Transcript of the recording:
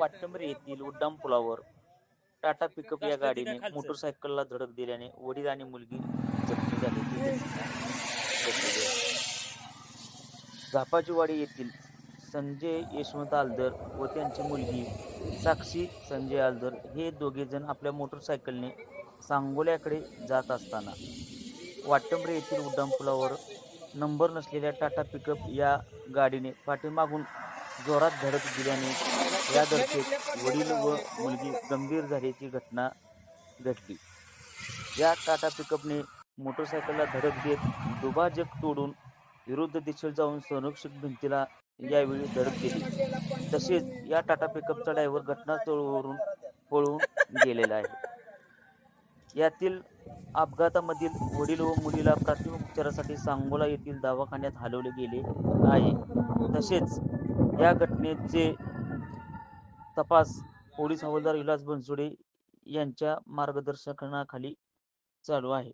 वाटेंबरी येथील उड्डाण पुलावर टाटा पिकअप या गाडीने मोटरसायकलला धडक दिल्याने वडील आणि मुलगी जखमी झाली. झापाचीवाडी येथील संजय यशवंत आलदर व त्यांची मुलगी साक्षी संजय आलदर हे दोघे जण आपल्या मोटरसायकलने सांगोल्याकडे जात असताना वाटंबरे येथील उड्डाणपुलावर नंबर नसलेल्या टाटा पिकअप या गाडीने पाठीमागून जोरात धडक दिल्याने या धडकेत वडील व मुलगी गंभीर झाल्याची घटना घडली. या टाटा पिकअपने मोटरसायकलला धडक देत दुभाजक तोडून विरुद्ध दिशेला जाऊन संरक्षक भिंतीला यावेळी धडक दिली. तसेच या टाटा पिकअपचा ड्रायव्हर घटनास्थळावरून पळून गेलेला आहे. यातील अपघातामधील वडील व मुलीला प्राथमिक उपचारासाठी सांगोला येथील दवाखान्यात हलवले गेले आहे. तसेच या घटनेचे तपास पोलीस हवालदार विलास बनसोडे यांच्या मार्गदर्शनाखाली चालू आहे.